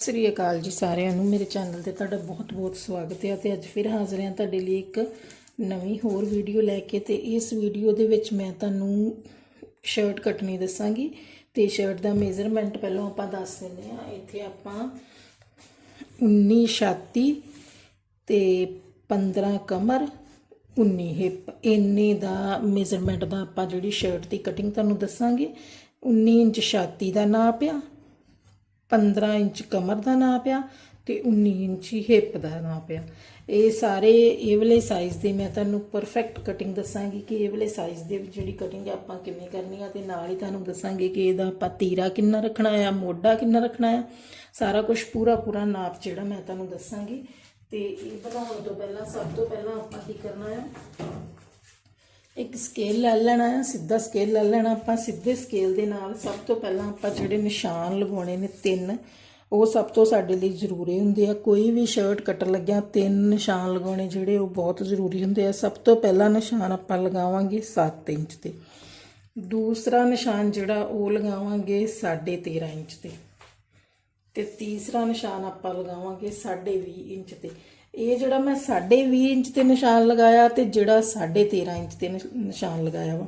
ਸ੍ਰੀ ਅਕਾਲ ਜੀ ਸਾਰਿਆਂ ਨੂੰ। ਮੇਰੇ ਚੈਨਲ ਤੇ ਤੁਹਾਡਾ ਬਹੁਤ-ਬਹੁਤ ਸਵਾਗਤ ਹੈ ਤੇ ਅੱਜ ਫਿਰ ਹਾਜ਼ਰ ਹਾਂ ਤੁਹਾਡੇ ਲਈ ਇੱਕ ਨਵੀਂ ਹੋਰ ਵੀਡੀਓ ਲੈ ਕੇ ਤੇ ਇਸ ਵੀਡੀਓ ਦੇ ਵਿੱਚ ਮੈਂ ਤੁਹਾਨੂੰ ਸ਼ਰਟ ਕੱਟਣੀ ਦੱਸਾਂਗੀ ਤੇ ਸ਼ਰਟ ਦਾ ਮੇਜ਼ਰਮੈਂਟ ਪਹਿਲਾਂ ਆਪਾਂ ਦੱਸ ਦਿੰਦੇ ਹਾਂ। ਇੱਥੇ ਆਪਾਂ 19 ਛਾਤੀ ਤੇ 15 ਕਮਰ 19 ਹਿਪ ਇੰਨੇ ਦਾ ਮੇਜ਼ਰਮੈਂਟ ਦਾ ਆਪਾਂ ਜਿਹੜੀ ਸ਼ਰਟ ਦੀ ਕਟਿੰਗ ਤੁਹਾਨੂੰ ਦੱਸਾਂਗੇ। 19 ਇੰਚ ਛਾਤੀ ਦਾ ਨਾਪ ਆ 15 ਇੰਚ ਕਮਰ ਦਾ ਨਾਪ ਆ ਤੇ 19 ਇੰਚ ਹਿੱਪ ਦਾ ਨਾਪ ਆ ਇਹ ਸਾਰੇ, ਇਹ ਵਾਲੇ ਸਾਈਜ਼ ਦੇ ਮੈਂ ਤੁਹਾਨੂੰ ਪਰਫੈਕਟ ਕਟਿੰਗ ਦੱਸਾਂਗੀ ਕਿ ਇਹ ਵਾਲੇ ਸਾਈਜ਼ ਦੇ ਜਿਹੜੀ ਕਟਿੰਗ ਆ ਆਪਾਂ ਕਿਵੇਂ ਕਰਨੀ ਆ ਤੇ ਨਾਲ ਹੀ ਤੁਹਾਨੂੰ ਦੱਸਾਂਗੇ ਕਿ ਇਹਦਾ ਆਪਾਂ ਤੀਰਾ ਕਿੰਨਾ ਰੱਖਣਾ ਆ, ਮੋਢਾ ਕਿੰਨਾ ਰੱਖਣਾ ਆ। ਸਾਰਾ ਕੁਝ ਪੂਰਾ ਪੂਰਾ ਨਾਪ ਜਿਹੜਾ ਮੈਂ ਤੁਹਾਨੂੰ ਦੱਸਾਂਗੀ। ਤੇ ਇਹ ਬਣਾਉਣ ਤੋਂ ਪਹਿਲਾਂ ਸਭ ਤੋਂ ਪਹਿਲਾਂ ਆਪਾਂ ਕੀ ਕਰਨਾ ਆ? ਇੱਕ ਸਕੇਲ ਲੈ ਲੈਣਾ ਹੈ ਸਿੱਧਾ ਸਕੇਲ ਲੈ ਲੈਣਾ, ਆਪਾਂ ਸਿੱਧੇ ਸਕੇਲ ਦੇ ਨਾਲ ਸਭ ਤੋਂ ਪਹਿਲਾਂ ਆਪਾਂ ਜਿਹੜੇ ਨਿਸ਼ਾਨ ਲਗਾਉਣੇ ਨੇ ਤਿੰਨ, ਉਹ ਸਭ ਤੋਂ ਸਾਡੇ ਲਈ ਜ਼ਰੂਰੀ ਹੁੰਦੇ ਆ। ਕੋਈ ਵੀ ਸ਼ਰਟ ਕੱਟਣ ਲੱਗਿਆ, ਤਿੰਨ ਨਿਸ਼ਾਨ ਲਗਾਉਣੇ ਜਿਹੜੇ ਉਹ ਬਹੁਤ ਜ਼ਰੂਰੀ ਹੁੰਦੇ ਆ। ਸਭ ਤੋਂ ਪਹਿਲਾ ਨਿਸ਼ਾਨ ਆਪਾਂ ਲਗਾਵਾਂਗੇ 7 ਇੰਚ ਤੇ। ਦੂਸਰਾ ਨਿਸ਼ਾਨ ਜਿਹੜਾ ਉਹ ਲਗਾਵਾਂਗੇ 13.5 ਇੰਚ ਤੇ। ਤੇ ਤੀਸਰਾ ਨਿਸ਼ਾਨ ਆਪਾਂ ਲਗਾਵਾਂਗੇ 20.5 ਇੰਚ ਤੇ। ਇਹ ਜਿਹੜਾ ਮੈਂ 20.5 ਇੰਚ ਤੇ ਨਿਸ਼ਾਨ ਲਗਾਇਆ ਤੇ ਜਿਹੜਾ 13.5 ਇੰਚ ਤੇ ਨਿਸ਼- ਨਿਸ਼ਾਨ ਲਗਾਇਆ ਵਾ।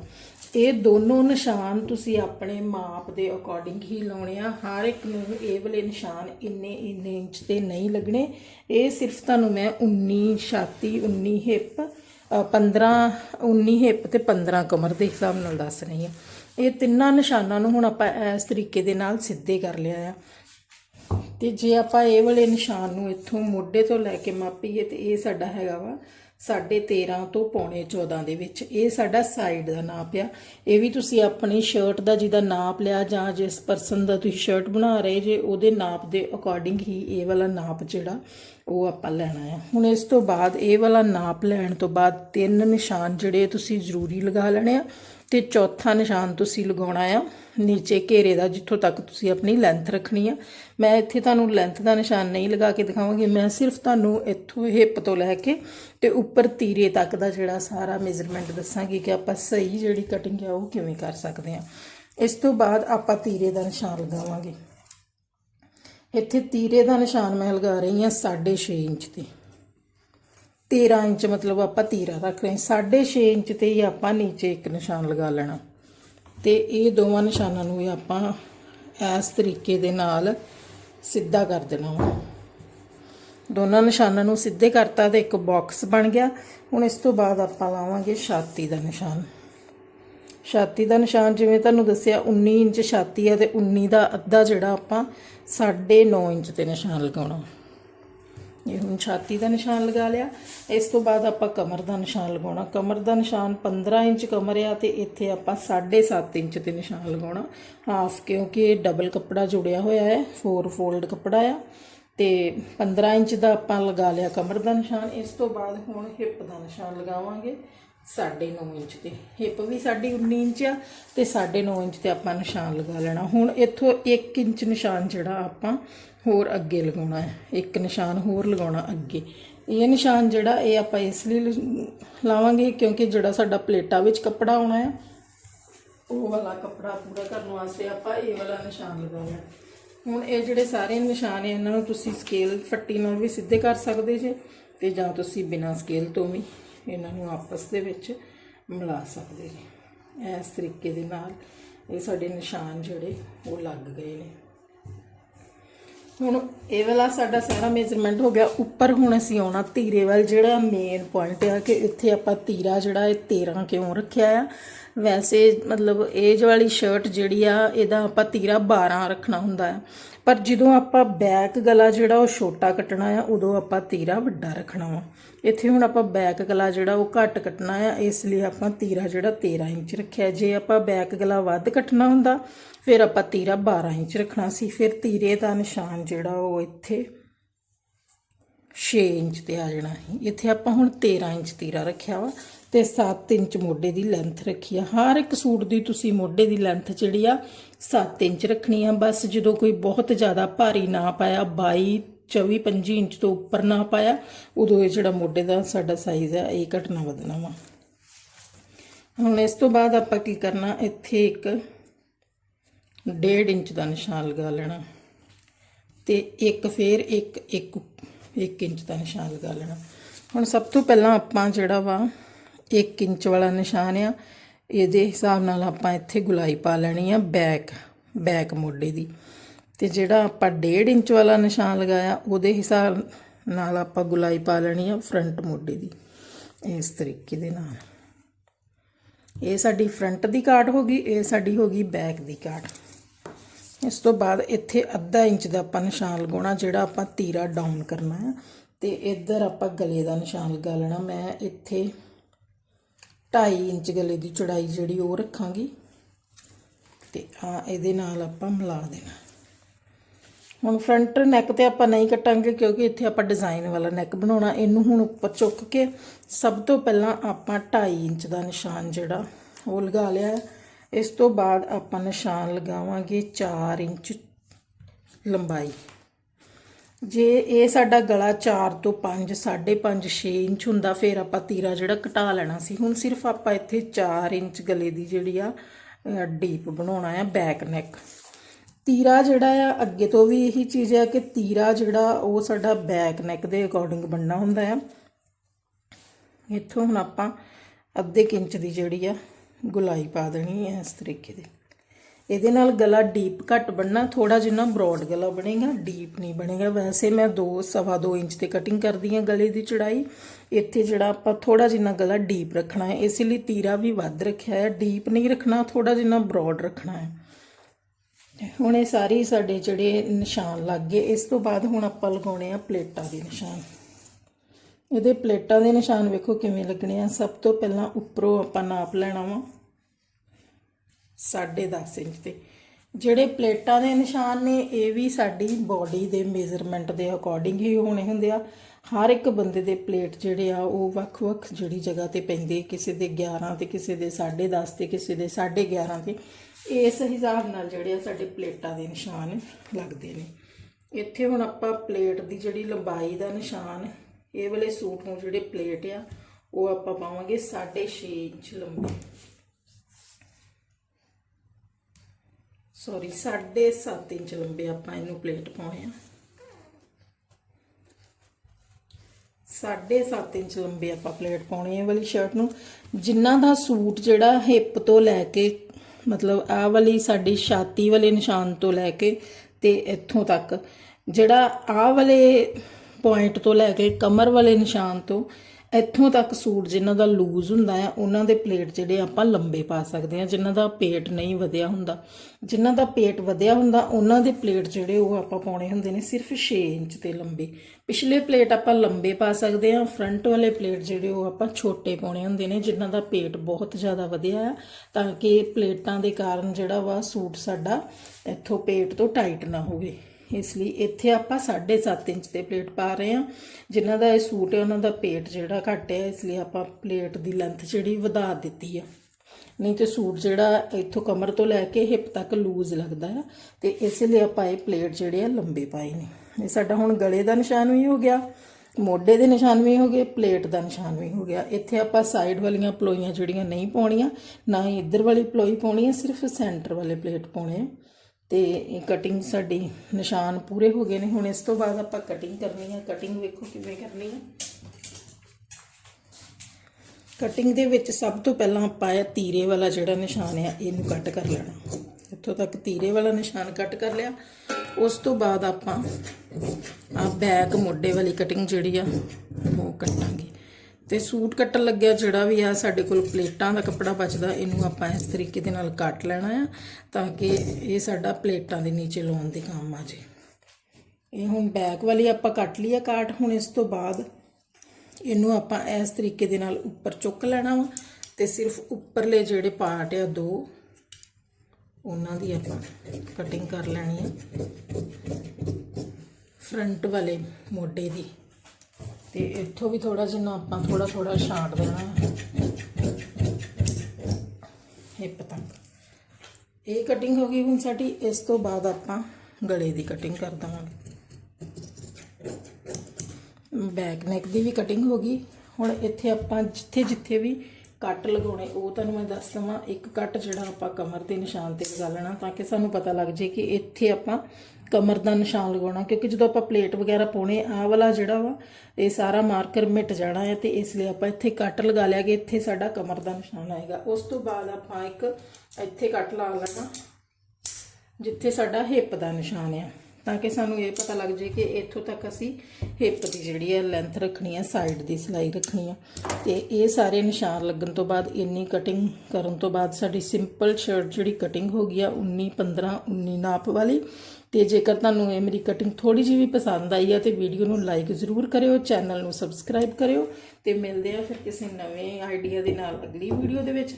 ਇਹ ਦੋਨੋਂ ਨਿਸ਼ਾਨ ਤੁਸੀਂ ਆਪਣੇ ਮਾਪ ਦੇ ਅਕੋਰਡਿੰਗ ਹੀ ਲਾਉਣੇ ਆ। ਹਰ ਇੱਕ ਨੂੰ ਇਹ ਵਾਲੇ ਨਿਸ਼ਾਨ ਇੰਨੇ ਇੰਨੇ ਇੰਚ ਤੇ ਨਹੀਂ ਲੱਗਣੇ। ਇਹ ਸਿਰਫ ਤੁਹਾਨੂੰ ਮੈਂ 19 ਛਾਤੀ 19 ਹਿੱਪ ਅ, 15 19 ਹਿੱਪ ਤੇ 15 ਕਮਰ ਦੇ ਹਿਸਾਬ ਨਾਲ ਦੱਸ ਰਹੀ ਹਾਂ ਇਹ ਤਿੰਨਾਂ ਨਿਸ਼ਾਨਾਂ ਨੂੰ ਹੁਣ ਆਪਾਂ ਇਸ ਤਰੀਕੇ ਦੇ ਨਾਲ ਸਿੱਧੇ ਕਰ ਲਿਆ ਆ। ਤੇ ਜੇ ਆਪਾਂ ਇਹ ਵਾਲੇ ਨਿਸ਼ਾਨ ਨੂੰ ਇੱਥੋਂ ਮੋਢੇ ਤੋਂ ਲੈ ਕੇ ਮਾਪੀਏ ਤੇ ਇਹ ਸਾਡਾ ਹੈਗਾ ਵਾ 13.5 ਤੋਂ ਪੌਣੇ 14 ਦੇ ਵਿੱਚ। ਇਹ ਸਾਡਾ ਸਾਈਡ ਦਾ ਨਾਪ ਆ। ਇਹ ਵੀ ਤੁਸੀਂ ਆਪਣੀ ਸ਼ਰਟ ਦਾ ਜਿਹਦਾ ਨਾਪ ਲਿਆ ਜਾਂ ਜਿਸ ਪਰਸਨ ਦਾ ਤੁਸੀਂ ਸ਼ਰਟ ਬਣਾ ਰਹੇ ਜੇ, ਉਹਦੇ ਨਾਪ ਦੇ ਅਕੋਰਡਿੰਗ ਹੀ ਇਹ ਵਾਲਾ ਨਾਪ ਜਿਹੜਾ ਉਹ ਆਪਾਂ ਲੈਣਾ ਆ। ਹੁਣ ਇਸ ਤੋਂ ਬਾਅਦ ਇਹ ਵਾਲਾ ਨਾਪ ਲੈਣ ਤੋਂ ਬਾਅਦ ਤਿੰਨ ਨਿਸ਼ਾਨ ਜਿਹੜੇ ਤੁਸੀਂ ਜ਼ਰੂਰੀ ਲਗਾ ਲੈਣੇ ਆ। ਤੇ ਚੌਥਾ ਨਿਸ਼ਾਨ ਤੁਸੀਂ ਲਗਾਉਣਾ ਆ, ਨੀਚੇ ਘੇਰੇ ਦਾ ਜਿੱਥੋਂ ਤੱਕ ਤੁਸੀਂ ਆਪਣੀ ਲੈਂਥ ਰੱਖਣੀ ਆ। ਮੈਂ ਇੱਥੇ ਤੁਹਾਨੂੰ ਲੈਂਥ ਦਾ ਨਿਸ਼ਾਨ ਨਹੀਂ ਲਗਾ ਕੇ ਦਿਖਾਵਾਂਗੀ, ਮੈਂ ਸਿਰਫ ਤੁਹਾਨੂੰ ਇੱਥੋਂ ਹਿੱਪ ਤੋਂ ਲੈ ਕੇ ਤੇ ਉੱਪਰ ਤੀਰੇ ਤੱਕ ਦਾ ਜਿਹੜਾ ਸਾਰਾ ਮੇਜ਼ਰਮੈਂਟ ਦੱਸਾਂਗੀ ਕਿ ਆਪਾਂ ਸਹੀ ਜਿਹੜੀ ਕਟਿੰਗ ਆ ਉਹ ਕਿਵੇਂ ਕਰ ਸਕਦੇ ਆ। ਇਸ ਤੋਂ ਬਾਅਦ ਆਪਾਂ ਤੀਰੇ ਦਾ ਨਿਸ਼ਾਨ ਲਗਾਵਾਂਗੇ। ਇੱਥੇ ਤੀਰੇ ਦਾ ਨਿਸ਼ਾਨ ਮੈਂ ਲਗਾ ਰਹੀ ਹਾਂ 6.5 ਇੰਚ ਤੇ। 13 ਇੰਚ ਮਤਲਬ ਆਪਾਂ ਤੀਰਾ ਰੱਖ ਰਹੇ ਹਾਂ। 6.5 ਇੰਚ ਤੇ ਹੀ ਆਪਾਂ ਨੀਚੇ ਇੱਕ ਨਿਸ਼ਾਨ ਲਗਾ ਲੈਣਾ। ਤੇ ਇਹ ਦੋਵਾਂ ਨਿਸ਼ਾਨਾਂ ਨੂੰ ਆਪਾਂ ਇਸ ਤਰੀਕੇ ਦੇ ਨਾਲ ਸਿੱਧਾ ਕਰ ਦੇਣਾ ਵਾ। ਦੋਨਾਂ ਨਿਸ਼ਾਨਾਂ ਨੂੰ ਸਿੱਧੇ ਕਰਤਾ ਤੇ ਇੱਕ ਬਾਕਸ ਬਣ ਗਿਆ। ਹੁਣ ਇਸ ਤੋਂ ਬਾਅਦ ਆਪਾਂ ਲਾਵਾਂਗੇ ਛਾਤੀ ਦਾ ਨਿਸ਼ਾਨ। ਛਾਤੀ ਦਾ ਨਿਸ਼ਾਨ ਜਿਵੇਂ ਤੁਹਾਨੂੰ ਦੱਸਿਆ 19 ਇੰਚ ਛਾਤੀ ਹੈ ਤੇ 19 ਦਾ ਅੱਧਾ ਜਿਹੜਾ ਆਪਾਂ 9.5 ਇੰਚ ਤੇ ਨਿਸ਼ਾਨ ਲਗਾਉਣਾ। ਇਹ ਹੁਣ ਛਾਤੀ ਦਾ ਨਿਸ਼ਾਨ ਲਗਾ ਲਿਆ। ਇਸ ਤੋਂ ਬਾਅਦ ਆਪਾਂ ਕਮਰ ਦਾ ਨਿਸ਼ਾਨ ਲਗਾਉਣਾ। ਕਮਰ ਦਾ ਨਿਸ਼ਾਨ 15 ਇੰਚ ਕਮਰ ਆ ਤੇ ਇੱਥੇ ਆਪਾਂ 7.5 ਇੰਚ ਤੇ ਨਿਸ਼ਾਨ ਲਗਾਉਣਾ। ਹਾਫ ਕਿਉਂਕਿ ਇਹ ਡਬਲ ਕੱਪੜਾ ਜੁੜਿਆ ਹੋਇਆ ਹੈ ਫੋਰ ਫੋਲਡ ਕੱਪੜਾ ਆ। ਤੇ 15 ਇੰਚ ਦਾ ਆਪਾਂ ਲਗਾ ਲਿਆ ਕਮਰ ਦਾ ਨਿਸ਼ਾਨ। ਇਸ ਤੋਂ ਬਾਅਦ ਹੁਣ ਹਿੱਪ ਦਾ ਨਿਸ਼ਾਨ ਲਗਾਵਾਂਗੇ 9.5 ਇੰਚ ਤੇ। ਹਿੱਪ ਵੀ ਸਾਡੀ 19 ਇੰਚ ਆ ਤੇ 9.5 ਇੰਚ ਤੇ ਆਪਾਂ ਨਿਸ਼ਾਨ ਲਗਾ ਲੈਣਾ। ਹੁਣ ਇੱਥੋਂ 1 ਇੰਚ ਨਿਸ਼ਾਨ ਜਿਹੜਾ ਆਪਾਂ ਹੋਰ ਅੱਗੇ ਲਗਾਉਣਾ ਹੈ, ਇੱਕ ਨਿਸ਼ਾਨ ਹੋਰ ਲਗਾਉਣਾ ਅੱਗੇ। ਇਹ ਨਿਸ਼ਾਨ ਜਿਹੜਾ, ਇਹ ਆਪਾਂ ਇਸ ਲਈ ਲ- ਲਾਵਾਂਗੇ ਕਿਉਂਕਿ ਜਿਹੜਾ ਸਾਡਾ ਪਲੇਟਾਂ ਵਿੱਚ ਕੱਪੜਾ ਆਉਣਾ ਹੈ, ਉਹ ਵਾਲਾ ਕੱਪੜਾ ਪੂਰਾ ਕਰਨ ਵਾਸਤੇ ਆਪਾਂ ਇਹ ਵਾਲਾ ਨਿਸ਼ਾਨ ਲਗਾਉਣਾ ਹੁਣ ਇਹ ਜਿਹੜੇ ਸਾਰੇ ਨਿਸ਼ਾਨ ਹੈ, ਇਹਨਾਂ ਨੂੰ ਤੁਸੀਂ ਸਕੇਲ ਫੱਟੀ ਨਾਲ ਵੀ ਸਿੱਧੇ ਕਰ ਸਕਦੇ ਜੇ ਤੇ ਜਾਂ ਤੁਸੀਂ ਬਿਨਾਂ ਸਕੇਲ ਤੋਂ ਵੀ ਇਹਨਾਂ ਨੂੰ ਆਪਸ ਦੇ ਵਿੱਚ ਮਿਲਾ ਸਕਦੇ ਜੀ। ਇਸ ਤਰੀਕੇ ਦੇ ਨਾਲ ਇਹ ਸਾਡੇ ਨਿਸ਼ਾਨ ਜਿਹੜੇ, ਉਹ ਲੱਗ ਗਏ ਨੇ। ਹੁਣ ਇਹ ਵਾਲਾ ਸਾਡਾ ਸਾਰਾ ਮੇਜ਼ਰਮੈਂਟ ਹੋ ਗਿਆ। ਉੱਪਰ ਹੁਣ ਅਸੀਂ ਆਉਣਾ ਧੀਰੇ ਵੱਲ, ਜਿਹੜਾ ਮੇਨ ਪੁਆਇੰਟ ਆ ਕਿ ਇੱਥੇ ਆਪਾਂ ਤੀਰਾ ਜਿਹੜਾ ਇਹ 13 ਕਿਉਂ ਰੱਖਿਆ ਆ? ਵੈਸੇ ਮਤਲਬ ਏਜ ਵਾਲੀ ਸ਼ਰਟ ਜਿਹੜੀ ਆ, ਇਹਦਾ ਆਪਾਂ ਤੀਰਾ 12 ਰੱਖਣਾ ਹੁੰਦਾ ਆ। ਪਰ ਜਦੋਂ ਆਪਾਂ ਬੈਕ ਗਲਾ ਜਿਹੜਾ ਉਹ ਛੋਟਾ ਕੱਟਣਾ ਆ, ਉਦੋਂ ਆਪਾਂ ਤੀਰਾ ਵੱਡਾ ਰੱਖਣਾ ਵਾ। ਇੱਥੇ ਹੁਣ ਆਪਾਂ ਬੈਕ ਗਲਾ ਜਿਹੜਾ ਉਹ ਘੱਟ ਕੱਟਣਾ ਆ, ਇਸ ਲਈ ਆਪਾਂ ਤੀਰਾ ਜਿਹੜਾ 13 ਇੰਚ ਰੱਖਿਆ। ਜੇ ਆਪਾਂ ਬੈਕ ਗਲਾ ਵੱਧ ਕੱਟਣਾ ਹੁੰਦਾ, ਫਿਰ ਆਪਾਂ ਤੀਰਾ 12 ਇੰਚ ਰੱਖਣਾ ਸੀ। ਫਿਰ ਤੀਰੇ ਦਾ ਨਿਸ਼ਾਨ ਜਿਹੜਾ ਉਹ ਇੱਥੇ 6 ਇੰਚ ਤੇ ਆ ਜਾਣਾ ਸੀ। ਇੱਥੇ ਆਪਾਂ ਹੁਣ 13 ਇੰਚ ਤੀਰਾ ਰੱਖਿਆ ਵਾ। ਤੇ 7 ਇੰਚ ਮੋਢੇ ਦੀ ਲੈਂਥ ਰੱਖੀ ਆ। ਹਰ ਇੱਕ ਸੂਟ ਦੀ ਤੁਸੀਂ ਮੋਢੇ ਦੀ ਲੈਂਥ ਜਿਹੜੀ ਆ 7 ਇੰਚ ਰੱਖਣੀ ਆ। ਬਸ ਜਦੋਂ ਕੋਈ ਬਹੁਤ ਜ਼ਿਆਦਾ ਭਾਰੀ ਨਾ ਪਾਇਆ 22 24 25 ਇੰਚ ਤੋਂ ਉੱਪਰ ਨਾ ਪਾਇਆ, ਉਦੋਂ ਇਹ ਜਿਹੜਾ ਮੋਢੇ ਦਾ ਸਾਡਾ ਸਾਈਜ਼ ਆ, ਇਹ ਘਟਣਾ ਵਧਣਾ ਵਾ। ਹੁਣ ਇਸ ਤੋਂ ਬਾਅਦ ਆਪਾਂ ਕੀ ਕਰਨਾ, ਇੱਥੇ ਇੱਕ 1.5 ਇੰਚ ਦਾ ਨਿਸ਼ਾਨ ਲਗਾ ਲੈਣਾ ਤੇ ਇੱਕ ਫੇਰ ਇੱਕ ਇੱਕ 1 ਇੰਚ ਦਾ ਨਿਸ਼ਾਨ ਲਗਾ ਲੈਣਾ। ਹੁਣ ਸਭ ਤੋਂ ਪਹਿਲਾਂ ਆਪਾਂ ਜਿਹੜਾ ਵਾ 1 ਇੰਚ ਵਾਲਾ ਨਿਸ਼ਾਨ ਆ, ਇਹਦੇ ਹਿਸਾਬ ਨਾਲ ਆਪਾਂ ਇੱਥੇ ਗੁਲਾਈ ਪਾ ਲੈਣੀ ਆ ਬੈਕ ਬੈਕ ਮੋਢੇ ਦੀ। ਤੇ ਜਿਹੜਾ ਆਪਾਂ 1.5 ਇੰਚ ਵਾਲਾ ਨਿਸ਼ਾਨ ਲਗਾਇਆ, ਉਹਦੇ ਹਿਸਾਬ ਨਾਲ ਆਪਾਂ ਗੁਲਾਈ ਪਾ ਲੈਣੀ ਆ ਫਰੰਟ ਮੋਢੇ ਦੀ, ਇਸ ਤਰੀਕੇ ਦੇ ਨਾਲ। ਇਹ ਸਾਡੀ ਫਰੰਟ ਦੀ ਕਾਟ ਹੋ ਗਈ, ਇਹ ਸਾਡੀ ਹੋ ਗਈ ਬੈਕ ਦੀ ਕਾਟ। ਇਸ ਤੋਂ ਬਾਅਦ ਇੱਥੇ ਅੱਧਾ ਇੰਚ ਦਾ ਆਪਾਂ ਨਿਸ਼ਾਨ ਲਗਾਉਣਾ, ਜਿਹੜਾ ਆਪਾਂ ਤੀਰਾ ਡਾਊਨ ਕਰਨਾ ਹੈ ਤੇ ਇੱਧਰ ਆਪਾਂ ਗਲੇ ਦਾ ਨਿਸ਼ਾਨ ਲਗਾ ਲੈਣਾ। ਮੈਂ ਇੱਥੇ 2.5 ਇੰਚ ਗਲੇ ਦੀ ਚੌੜਾਈ ਜਿਹੜੀ ਉਹ ਰੱਖਾਂਗੀ ਤੇ ਆ ਇਹਦੇ ਨਾਲ ਆਪਾਂ ਮਿਲਾ ਦੇਣਾ। ਹੁਣ ਫਰੰਟ ਨੈਕ ਤੇ ਆਪਾਂ ਨਹੀਂ ਕੱਟਾਂਗੇ ਕਿਉਂਕਿ ਇੱਥੇ ਆਪਾਂ ਡਿਜ਼ਾਈਨ ਵਾਲਾ ਨੈਕ ਬਣਾਉਣਾ। ਇਹਨੂੰ ਹੁਣ ਉੱਪਰ ਚੁੱਕ ਕੇ ਸਭ ਤੋਂ ਪਹਿਲਾਂ ਆਪਾਂ 2.5 ਇੰਚ ਦਾ ਨਿਸ਼ਾਨ ਜਿਹੜਾ ਉਹ ਲਗਾ ਲਿਆ ਇਸ ਤੋਂ ਬਾਅਦ ਆਪਾਂ ਨਿਸ਼ਾਨ ਲਗਾਵਾਂਗੇ 4 ਇੰਚ ਲੰਬਾਈ। ਜੇ ਇਹ ਸਾਡਾ ਗਲਾ 4 ਤੋਂ 5 5.5 6 ਇੰਚ ਹੁੰਦਾ, ਫਿਰ ਆਪਾਂ ਤੀਰਾ ਜਿਹੜਾ ਘਟਾ ਲੈਣਾ ਸੀ। ਹੁਣ ਸਿਰਫ ਆਪਾਂ ਇੱਥੇ 4 ਇੰਚ ਗਲੇ ਦੀ ਜਿਹੜੀ ਆ ਡੀਪ ਬਣਾਉਣਾ ਆ, ਬੈਕ ਨੈਕ। ਤੀਰਾ ਜਿਹੜਾ ਆ, ਅੱਗੇ ਤੋਂ ਵੀ ਇਹੀ ਚੀਜ਼ ਆ ਕਿ ਤੀਰਾ ਜਿਹੜਾ, ਉਹ ਸਾਡਾ ਬੈਕ ਨੈਕ ਦੇ ਅਕੋਰਡਿੰਗ ਬਣਨਾ ਹੁੰਦਾ ਆ। ਇੱਥੋਂ ਹੁਣ ਆਪਾਂ ਅੱਧੇ ਕੁ ਇੰਚ ਦੀ ਜਿਹੜੀ ਆ, ਗੁਲਾਈ ਪਾ ਦੇਣੀ ਹੈ ਇਸ ਤਰੀਕੇ ਦੀ। ਇਹਦੇ ਨਾਲ ਗਲਾ ਡੀਪ ਘੱਟ ਬਣਨਾ ਥੋੜਾ ਜਿਹਾ ਬ੍ਰੌਡ ਗਲਾ ਬਣੇਗਾ ਡੀਪ ਨਹੀਂ ਬਣੇਗਾ। ਵੈਸੇ ਮੈਂ 2 ਸਵਾ 2 ਇੰਚ ਤੇ ਕਟਿੰਗ ਕਰਦੀ ਹਾਂ ਗਲੇ ਦੀ ਚੜਾਈ। ਇੱਥੇ ਜਿਹੜਾ ਆਪਾਂ ਥੋੜਾ ਜਿਹਾ ਗਲਾ ਡੀਪ ਰੱਖਣਾ ਹੈ, ਇਸ ਲਈ ਤੀਰਾ ਵੀ ਵੱਧ ਰੱਖਿਆ ਹੈ। ਡੀਪ ਨਹੀਂ ਰੱਖਣਾ ਥੋੜਾ ਜਿਹਾ ਬ੍ਰੌਡ ਰੱਖਣਾ ਹੈ। ਹੁਣ ਇਹ ਸਾਰੇ ਸਾਡੇ ਜਿਹੜੇ ਨਿਸ਼ਾਨ ਲੱਗ ਗਏ। ਇਸ ਤੋਂ ਬਾਅਦ ਹੁਣ ਆਪਾਂ ਲਗਾਉਣੇ ਆ ਪਲੇਟਾਂ ਦੇ ਨਿਸ਼ਾਨ। ਇਹਦੇ ਪਲੇਟਾਂ ਦੇ ਨਿਸ਼ਾਨ ਵੇਖੋ ਕਿਵੇਂ ਲੱਗਣੇ ਆ। ਸਭ ਤੋਂ ਪਹਿਲਾਂ ਉੱਪਰੋਂ ਆਪਾਂ ਨਾਪ ਲੈਣਾ ਵਾ। 10.5 ਇੰਚ ਤੇ। ਜਿਹੜੇ ਪਲੇਟਾਂ ਦੇ ਨਿਸ਼ਾਨ ਨੇ, ਇਹ ਵੀ ਸਾਡੀ ਬਾਡੀ ਦੇ ਮੇਜ਼ਰਮੈਂਟ ਦੇ ਅਕੋਰਡਿੰਗ ਹੀ ਹੋਣੇ ਹੁੰਦੇ ਆ। ਹਰ ਇੱਕ ਬੰਦੇ ਦੇ ਪਲੇਟ ਜਿਹੜੇ ਆ, ਉਹ ਵੱਖ-ਵੱਖ ਜਿਹੜੀ ਜਗ੍ਹਾ ਤੇ ਪੈਂਦੇ, ਕਿਸੇ ਦੇ 11 ਤੇ, ਕਿਸੇ ਦੇ 10.5 ਤੇ, ਕਿਸੇ ਦੇ 11.5 ਤੇ। ਇਸ ਹਿਸਾਬ ਨਾਲ ਜਿਹੜੇ ਆ ਸਾਡੇ ਪਲੇਟਾਂ ਦੇ ਨਿਸ਼ਾਨ ਲੱਗਦੇ ਨੇ। ਇੱਥੇ ਹੁਣ ਆਪਾਂ ਪਲੇਟ ਦੀ ਜਿਹੜੀ ਲੰਬਾਈ ਦਾ ਨਿਸ਼ਾਨ, ਇਹ ਵਾਲੇ ਸੂਟ ਨੂੰ ਜਿਹੜੇ ਪਲੇਟ ਆ, ਉਹ ਆਪਾਂ ਪਾਵਾਂਗੇ 6.5 ਇੰਚ ਲੰਬੀ। ਸੌਰੀ 7.5 ਇੰਚ ਲੰਬੇ ਆਪਾਂ ਇਹਨੂੰ ਪਲੇਟ ਪਾਉਣੇ ਆ। 7.5 ਇੰਚ ਲੰਬੇ ਆਪਾਂ ਪਲੇਟ ਪਾਉਣੀ ਹੈ ਵਾਲੀ ਸ਼ਰਟ ਨੂੰ। ਜਿਨ੍ਹਾਂ ਦਾ ਸੂਟ ਜਿਹੜਾ ਹਿੱਪ ਤੋਂ ਲੈ ਕੇ, ਮਤਲਬ ਆਹ ਵਾਲੀ ਸਾਡੀ ਛਾਤੀ ਵਾਲੇ ਨਿਸ਼ਾਨ ਤੋਂ ਲੈ ਕੇ ਤੇ ਇੱਥੋਂ ਤੱਕ, ਜਿਹੜਾ ਆ ਵਾਲੇ ਪੁਆਇੰਟ ਤੋਂ ਲੈ ਕੇ ਕਮਰ ਵਾਲੇ ਨਿਸ਼ਾਨ ਤੋਂ ਇੱਥੋਂ ਤੱਕ ਸੂਟ ਜਿਨ੍ਹਾਂ ਦਾ ਲੂਜ਼ ਹੁੰਦਾ ਆ ਉਹਨਾਂ ਦੇ ਪਲੇਟ ਜਿਹੜੇ ਆਪਾਂ ਲੰਬੇ ਪਾ ਸਕਦੇ ਆ ਜਿਨ੍ਹਾਂ ਦਾ ਪੇਟ ਨਹੀਂ ਵਧਿਆ ਹੁੰਦਾ। ਜਿਨ੍ਹਾਂ ਦਾ ਪੇਟ ਵਧਿਆ ਹੁੰਦਾ, ਉਹਨਾਂ ਦੇ ਪਲੇਟ ਜਿਹੜੇ ਉਹ ਆਪਾਂ ਪਾਉਣੇ ਹੁੰਦੇ ਨੇ ਸਿਰਫ 6 ਇੰਚ ਤੇ ਲੰਬੇ। ਪਿਛਲੇ ਪਲੇਟ ਆਪਾਂ ਲੰਬੇ ਪਾ ਸਕਦੇ ਆ ਫਰੰਟ ਵਾਲੇ ਪਲੇਟ ਜਿਹੜੇ ਉਹ ਆਪਾਂ ਛੋਟੇ ਪਾਉਣੇ ਹੁੰਦੇ ਨੇ, ਜਿਨ੍ਹਾਂ ਦਾ ਪੇਟ ਬਹੁਤ ਜ਼ਿਆਦਾ ਵਧਿਆ ਆ, ਤਾਂ ਕਿ ਪਲੇਟਾਂ ਦੇ ਕਾਰਨ ਜਿਹੜਾ ਵਾ ਸੂਟ ਸਾਡਾ ਇੱਥੋਂ ਪੇਟ ਤੋਂ ਟਾਈਟ ਨਾ ਹੋਵੇ। ਇਸ ਲਈ ਇੱਥੇ ਆਪਾਂ 7.5 ਇੰਚ ਦੇ ਪਲੇਟ ਪਾ ਰਹੇ ਹਾਂ। ਜਿਨ੍ਹਾਂ ਦਾ ਇਹ ਸੂਟ ਹੈ, ਉਹਨਾਂ ਦਾ ਪੇਟ ਜਿਹੜਾ ਘੱਟ ਹੈ, ਇਸ ਲਈ ਆਪਾਂ ਪਲੇਟ ਦੀ ਲੈਂਥ ਜਿਹੜੀ ਵਧਾ ਦਿੱਤੀ ਆ। ਨਹੀਂ ਤੇ ਸੂਟ ਜਿਹੜਾ ਇੱਥੋਂ ਕਮਰ ਤੋਂ ਲੈ ਕੇ ਹਿੱਪ ਤੱਕ ਲੂਜ਼ ਲੱਗਦਾ ਹੈ ਤੇ ਇਸੇ ਲਈ ਆਪਾਂ ਇਹ ਪਲੇਟ ਜਿਹੜੇ ਆ ਲੰਬੇ ਪਾਏ ਨੇ। ਇਹ ਸਾਡਾ ਹੁਣ ਗਲੇ ਦਾ ਨਿਸ਼ਾਨ ਵੀ ਹੋ ਗਿਆ, ਮੋਢੇ ਦੇ ਨਿਸ਼ਾਨ ਵੀ ਹੋ ਗਏ, ਪਲੇਟ ਦਾ ਨਿਸ਼ਾਨ ਵੀ ਹੋ ਗਿਆ। ਇੱਥੇ ਆਪਾਂ ਸਾਈਡ ਵਾਲੀਆਂ ਪਲੋਈਆਂ ਜਿਹੜੀਆਂ ਨਹੀਂ ਪਾਉਣੀਆਂ, ਨਾ ਹੀ ਇੱਧਰ ਵਾਲੀ ਪਲੋਈ ਪਾਉਣੀ ਹੈ, ਸਿਰਫ ਸੈਂਟਰ ਵਾਲੇ ਪਲੇਟ ਪਾਉਣੇ ਆ। ਤੇ ਇਹ ਕਟਿੰਗ ਸਾਡੀ ਨਿਸ਼ਾਨ ਪੂਰੇ ਹੋ ਗਏ ਨੇ। ਹੁਣ ਇਸ ਤੋਂ ਬਾਅਦ ਆਪਾਂ ਕਟਿੰਗ ਕਰਨੀ ਹੈ ਕਟਿੰਗ ਵੇਖੋ ਕਿਵੇਂ ਕਰਨੀ ਹੈ ਕਟਿੰਗ ਦੇ ਵਿੱਚ ਸਭ ਤੋਂ ਪਹਿਲਾਂ ਆਪਾਂ ਇਹ ਤੀਰੇ ਵਾਲਾ ਜਿਹੜਾ ਨਿਸ਼ਾਨ ਹੈ ਇਹਨੂੰ ਕੱਟ ਕਰ ਲੈਣਾ। ਇੱਥੋਂ ਤੱਕ ਤੀਰੇ ਵਾਲਾ ਨਿਸ਼ਾਨ ਕੱਟ ਕਰ ਲਿਆ। ਉਸ ਤੋਂ ਬਾਅਦ ਆਪਾਂ ਆ ਬੈਕ ਮੋਢੇ ਵਾਲੀ ਕਟਿੰਗ ਜਿਹੜੀ ਆ, ਉਹ ਕੱਟਾਂਗੇ। ਤੇ ਸੂਟ ਕੱਟਣ ਲੱਗਿਆ ਜਿਹੜਾ ਵੀ ਆ, ਸਾਡੇ ਕੋਲ ਪਲੇਟਾਂ ਦਾ ਕੱਪੜਾ ਬਚਦਾ, ਇਹਨੂੰ ਆਪਾਂ ਇਸ ਤਰੀਕੇ ਦੇ ਨਾਲ ਕੱਟ ਲੈਣਾ ਆ ਤਾਂ ਕਿ ਇਹ ਸਾਡਾ ਪਲੇਟਾਂ ਦੇ ਨੀਚੇ ਲਾਉਣ ਦੇ ਕੰਮ ਆ ਜੇ। ਇਹ ਹੁਣ ਬੈਕ ਵਾਲੀ ਆਪਾਂ ਕੱਟ ਲਈ ਆ ਕਾਟ, ਹੁਣ ਇਸ ਤੋਂ ਬਾਅਦ ਇਹਨੂੰ ਆਪਾਂ ਇਸ ਤਰੀਕੇ ਦੇ ਨਾਲ ਉੱਪਰ ਚੁੱਕ ਲੈਣਾ ਵਾ ਤੇ ਸਿਰਫ ਉੱਪਰਲੇ ਜਿਹੜੇ ਪਾਰਟ ਆ ਦੋ, ਉਹਨਾਂ ਦੀ ਆਪਾਂ ਕਟਿੰਗ ਕਰ ਲੈਣੀ ਹੈ ਫਰੰਟ ਵਾਲੇ ਮੋਢੇ ਦੀ। ਤੇ ਇੱਥੋਂ ਵੀ ਥੋੜਾ ਜਿਹਾ ਆਪਾਂ ਥੋੜਾ ਥੋੜਾ ਛਾਂਟ ਦੇਣਾ ਹਿੱਪ ਤੱਕ। ਇਹ ਕਟਿੰਗ ਹੋ ਗਈ ਹੁਣ ਸਾਡੀ, ਇਸ ਤੋਂ ਬਾਅਦ ਆਪਾਂ ਗਲੇ ਦੀ ਕਟਿੰਗ ਕਰ ਦਵਾਂਗੇ। ਬੈਕ ਨੈਕ ਦੀ ਵੀ ਕਟਿੰਗ ਹੋ ਗਈ। ਹੁਣ ਇੱਥੇ ਆਪਾਂ ਜਿੱਥੇ ਜਿੱਥੇ ਵੀ ਕੱਟ ਲਗਾਉਣੇ, ਉਹ ਤੁਹਾਨੂੰ ਮੈਂ ਦੱਸ ਦਵਾਂ। ਇੱਕ ਕੱਟ ਜਿਹੜਾ ਆਪਾਂ ਕਮਰ ਦੇ ਨਿਸ਼ਾਨ ਤੇ ਲਗਾ ਲੈਣਾ ਤਾਂ ਕਿ ਸਾਨੂੰ ਪਤਾ ਲੱਗ ਜੇ ਕਿ ਇੱਥੇ ਆਪਾਂ ਕਮਰ ਦਾ ਨਿਸ਼ਾਨ ਲਗਾਉਣਾ, ਕਿਉਂਕਿ ਜਦੋਂ ਆਪਾਂ ਪਲੇਟ ਵਗੈਰਾ ਪਾਉਣੇ, ਆਹ ਵਾਲਾ ਜਿਹੜਾ ਵਾ, ਇਹ ਸਾਰਾ ਮਾਰਕਰ ਮਿਟ ਜਾਣਾ ਹੈ ਤੇ ਇਸ ਲਈ ਆਪਾਂ ਇੱਥੇ ਕੱਟ ਲਗਾ ਲਿਆ ਕਿ ਇੱਥੇ ਸਾਡਾ ਕਮਰ ਦਾ ਨਿਸ਼ਾਨ ਆਏਗਾ। ਉਸ ਤੋਂ ਬਾਅਦ ਆਪਾਂ ਇੱਕ ਇੱਥੇ ਕੱਟ ਲਾ ਲੈਣਾ, ਜਿੱਥੇ ਸਾਡਾ ਹਿੱਪ ਦਾ ਨਿਸ਼ਾਨ ਆ, ਤਾਂ ਕਿ ਸਾਨੂੰ ਇਹ ਪਤਾ ਲੱਗ ਜੇ ਕਿ ਇੱਥੋਂ ਤੱਕ ਅਸੀਂ ਹਿੱਪ ਦੀ ਜਿਹੜੀ ਹੈ ਲੈਂਥ ਰੱਖਣੀ ਹੈ ਸਾਈਡ ਦੀ ਸਿਲਾਈ ਰੱਖਣੀ ਹੈ ਤੇ ਇਹ ਸਾਰੇ ਨਿਸ਼ਾਨ ਲੱਗਣ ਤੋਂ ਬਾਅਦ, ਇੰਨੀ ਕਟਿੰਗ ਕਰਨ ਤੋਂ ਬਾਅਦ ਸਾਡੀ ਸਿੰਪਲ ਸ਼ਰਟ ਜਿਹੜੀ ਕਟਿੰਗ ਹੋ ਗਈ ਆ 19 15 19 ਨਾਪ ਵਾਲੀ ਤੇ ਜੇਕਰ ਤੁਹਾਨੂੰ ਇਹ ਮੇਰੀ ਕਟਿੰਗ ਥੋੜੀ ਜਿਹੀ ਵੀ ਪਸੰਦ ਆਈ ਆ ਤੇ ਵੀਡੀਓ ਨੂੰ ਲਾਈਕ ਜ਼ਰੂਰ ਕਰਿਓ ਚੈਨਲ ਨੂੰ ਸਬਸਕ੍ਰਾਈਬ ਕਰਿਓ ਤੇ ਮਿਲਦੇ ਆ ਫਿਰ ਕਿਸੇ ਨਵੇਂ ਆਈਡੀਆ ਦੇ ਨਾਲ ਅਗਲੀ ਵੀਡੀਓ ਦੇ ਵਿੱਚ।